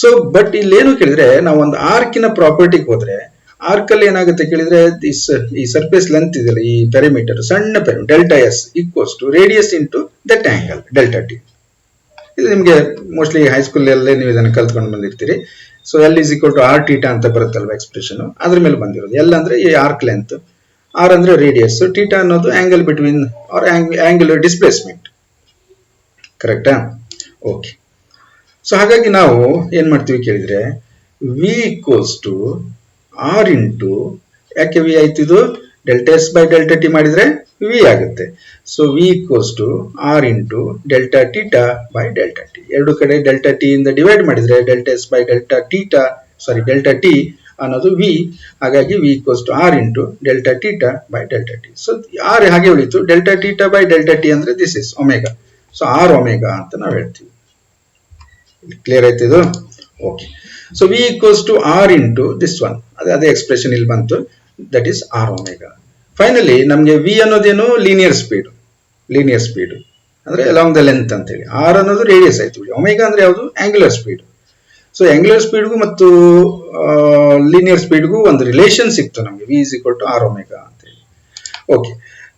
so but ಇಲ್ಲೇನು ಕೇಳಿದ್ರೆ, ನಾವು ಒಂದು ಆರ್ಕಿನ ಪ್ರಾಪರ್ಟಿಗೆ ಹೋದ್ರೆ ಆರ್ಕ್ ಅಲ್ಲಿ ಏನಾಗುತ್ತೆ ಕೇಳಿದ್ರೆ ದಿಸ್ ಈ ಸರ್ಫೇಸ್ ಲೆಂತ್ ಇದೆಯಲ್ಲ, ಈ ಪೆರಿಮೀಟರ್ ಸಣ್ಣ perimeter delta S equals to radius into that angle delta T ಇದು ನಿಮಗೆ ಮೋಸ್ಟ್ಲಿ ಹೈಸ್ಕೂಲ್ ಅಲ್ಲಿ ನೀವು ಇದನ್ನು ಕಲ್ತ್ಕೊಂಡು ಬಂದಿರ್ತೀರಿ. So L is equal to R theta ಅಂತ ಬರುತ್ತಲ್ವ ಎಕ್ಸ್ಪ್ರೆಷನ್ ಅದ್ರ ಮೇಲೆ ಬಂದಿರೋದು. ಎಲ್ಲ ಅಂದ್ರೆ ಈ ಆರ್ಕ್ ಲೆಂತ್ ಆರ್ ಅಂದ್ರೆ ರೇಡಿಯಸ್ ಟೀಟಾ ಅನ್ನೋದು angle between R angular displacement ಕರೆಕ್ಟಾ ಓಕೆ ಸೊ ಹಾಗಾಗಿ ನಾವು ಏನು ಮಾಡ್ತೀವಿ ಕೇಳಿದ್ರೆ V equals to R into ಯಾಕೆ ವಿ ಆಯ್ತು ಇದು? Delta S by delta T ಮಾಡಿದ್ರೆ ವಿ ಆಗುತ್ತೆ. So V equals to R into delta theta by delta T ಎರಡು ಕಡೆ ಡೆಲ್ಟಾ ಟಿ ಇಂದ ಡಿವೈಡ್ ಮಾಡಿದ್ರೆ delta S by delta theta sorry delta T ಅನ್ನೋದು ವಿ ಹಾಗಾಗಿ V equals to R into delta theta by delta T so R ಹಾಗೆ ಉಳಿತು. Delta theta by delta T ಅಂದ್ರೆ this is omega so R omega ಅಂತ ನಾವು ಹೇಳ್ತೀವಿ. Clear ಆಯ್ತು ಇದು? Okay so V equals to R into this one ಅದೇ ಅದೇ ಎಕ್ಸ್ಪ್ರೆಷನ್ ಇಲ್ಲಿ ಬಂತು. That is R omega finally ನಮಗೆ ವಿ ಅನ್ನೋದೇನು? ಲೀನಿಯರ್ ಸ್ಪೀಡ್ ಲೀನಿಯರ್ ಸ್ಪೀಡ್ ಅಂದ್ರೆ ಅಲಾಂಗ್ ದ ಲೆಂತ್ ಅಂತೇಳಿ ಆರ್ ಅನ್ನೋದು ರೇಡಿಯಸ್ ಆಯ್ತು ಒಮೆಗಾ ಅಂದ್ರೆ ಯಾವುದು? ಆಂಗ್ಯುಲರ್ ಸ್ಪೀಡ್ ಸೊ ಆಂಗ್ಯುಲರ್ ಸ್ಪೀಡ್ಗೂ ಮತ್ತು ಲೀನಿಯರ್ ಸ್ಪೀಡ್ಗೂ ಒಂದು ರಿಲೇಷನ್ ಸಿಕ್ತು ನಮಗೆ. V is equal to R omega ಅಂತೇಳಿ ಓಕೆ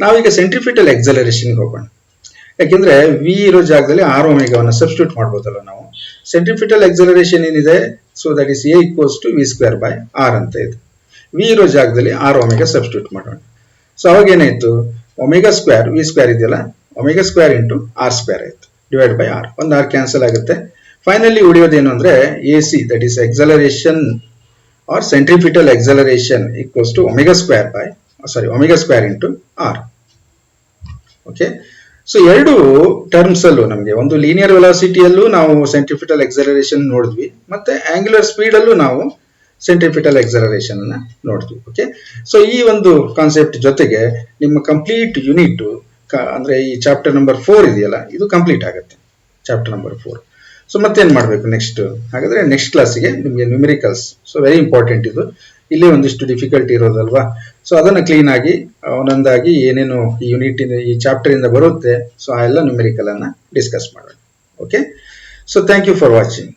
ನಾವೀಗ ಸೆಂಟ್ರಿಫಿಟಲ್ ಎಕ್ಸಲರೇಷನ್ಗೆ ಹೋಗೋಣ. ಯಾಕೆಂದ್ರೆ ವಿ ಇರೋ ಜಾಗದಲ್ಲಿ ಆರ್ ಒಮೆಗಾವನ್ನು ಸಬ್ಸ್ಟಿಟ್ಯೂಟ್ ಮಾಡ್ಬೋದಲ್ಲ ನಾವು. ಸೆಂಟ್ರಿಫಿಟಲ್ ಎಕ್ಸಲರೇಷನ್ ಏನಿದೆ? So that is a equals to v square by r ಅಂತ ಇದೆ. ವಿ ಇರೋ ಜಾಗದಲ್ಲಿ ಆರ್ ಒಮೆಗಾ ಸಬ್ಸ್ಟಿಟ್ಯೂಟ್ ಮಾಡೋಣ. ಸೊ ಅವಾಗ ಏನಾಯ್ತು? ಒಮೆಗಾ ಸ್ಕ್ವೇರ್ ವಿ ಸ್ಕ್ವೇರ್ ಇದೆಯಲ್ಲ? Omega square into r square ಆಯ್ತು. ಡಿವೈಡ್ ಬೈ ಆರ್ ಒಂದು ಆರ್ ಕ್ಯಾನ್ಸಲ್ ಆಗುತ್ತೆ. ಫೈನಲಿ ಉಳಿಯೋದೇನು ಅಂದ್ರೆ a c that is acceleration or centripetal acceleration equals to omega square by sorry omega square into r okay so ಎರಡು terms ಅಲ್ಲೂ ನಮಗೆ, ಒಂದು linear ವೆಲಾಸಿಟಿಯಲ್ಲೂ ನಾವು ಸೆಂಟ್ರಿಫಿಟಲ್ ಎಕ್ಸಲರೇಷನ್ ನೋಡಿದ್ವಿ, ಮತ್ತೆ ಆಂಗ್ಯುಲರ್ ಸ್ಪೀಡ್ ಅಲ್ಲೂ ನಾವು ಸೆಂಟ್ರಿಫಿಟಲ್ ಎಕ್ಸಲರೇಷನ್ ಅನ್ನ ನೋಡಿದ್ವಿ ಓಕೆ ಸೊ ಈ ಒಂದು ಕಾನ್ಸೆಪ್ಟ್ ಜೊತೆಗೆ ನಿಮ್ಮ ಕಂಪ್ಲೀಟ್ ಯೂನಿಟ್ ಅಂದ್ರೆ ಈ ಚಾಪ್ಟರ್ ನಂಬರ್ ಫೋರ್ ಇದೆಯಲ್ಲ, ಇದು ಕಂಪ್ಲೀಟ್ ಆಗುತ್ತೆ ಚಾಪ್ಟರ್ ನಂಬರ್ ಫೋರ್ ಸೊ ಮತ್ತೇನು ಮಾಡಬೇಕು ನೆಕ್ಸ್ಟ್ ಹಾಗಾದ್ರೆ ನೆಕ್ಸ್ಟ್ ಕ್ಲಾಸಿಗೆ ನಿಮಗೆ ನ್ಯೂಮೆರಿಕಲ್ಸ್ ಸೊ ವೆರಿ ಇಂಪಾರ್ಟೆಂಟ್ ಇದು. ಇಲ್ಲಿ ಒಂದಿಷ್ಟು ಡಿಫಿಕಲ್ಟಿ ಇರೋದಲ್ವಾ? ಸೊ ಅದನ್ನು ಕ್ಲೀನ್ ಆಗಿ ಒಂದೊಂದಾಗಿ ಏನೇನು ಈ ಯೂನಿಟ್ ಈ ಚಾಪ್ಟರ್ ಇಂದ ಬರುತ್ತೆ ಸೊ ಆ ಎಲ್ಲ ನ್ಯೂಮೆರಿಕಲನ್ನು ಡಿಸ್ಕಸ್ ಮಾಡೋಣ. Okay so thank you for watching